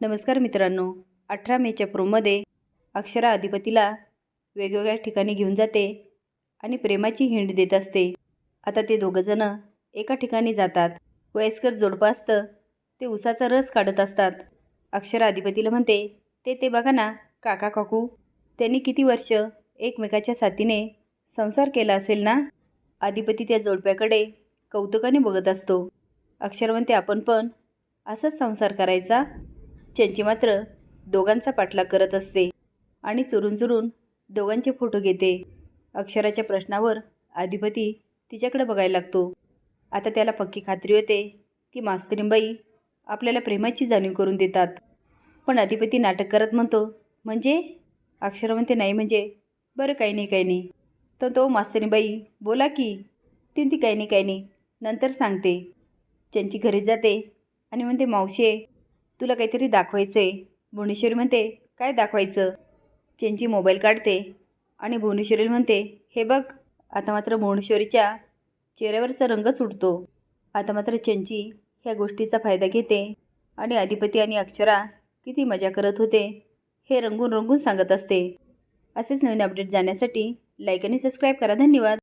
नमस्कार मित्रांनो अठरा मेच्या प्रोमध्ये अक्षरा अधिपतीला वेगवेगळ्या ठिकाणी घेऊन जाते आणि प्रेमाची हिंड देत असते. आता ते दोघंजणं एका ठिकाणी जातात. वयस्कर जोडपं असतं ते उसाचा रस काढत असतात. अक्षरा अधिपतीला म्हणते ते ते बघा ना काका काकू त्यांनी किती वर्ष एकमेकाच्या साथीने संसार केला असेल ना? अधिपती त्या जोडप्याकडे कौतुकाने बघत असतो. अक्षर म्हणते आपण पण असाच संसार करायचा चंची मात्र दोघांचा पाठलाग करत असते आणि चुरून चुरून दोघांचे फोटो घेते. अक्षराच्या प्रश्नावर अधिपती तिच्याकडे बघायला लागतो. आता त्याला पक्की खात्री होते की मास्तरींबाई आपल्याला प्रेमाची जाणीव करून देतात. पण अधिपती नाटक करत म्हणतो म्हणजे? अक्षर म्हणते नाही म्हणजे. बरं काही नाही काही नाही. तर तो मास्तरीबाई बोला की. ती ती काही नाही काही नाही. नंतर सांगते त्यांची घरी जाते. आणि म्हणते मावशे तुला काहीतरी दाखवायचं आहे भुवनेश्वरी म्हणते काय दाखवायचं? चेंची मोबाईल काढते आणि भुवनेश्वरी म्हणते हे बघ आता मात्र भुवनेश्वरीच्या चेहऱ्यावरचा रंगच उडतो आता मात्र चंची ह्या गोष्टीचा फायदा घेते आणि अधिपती आणि अक्षरा किती मजा करत होते. हे रंगून रंगून सांगत असते. असेच नवीन अपडेट जाण्यासाठी लाईक आणि सबस्क्राईब करा. धन्यवाद.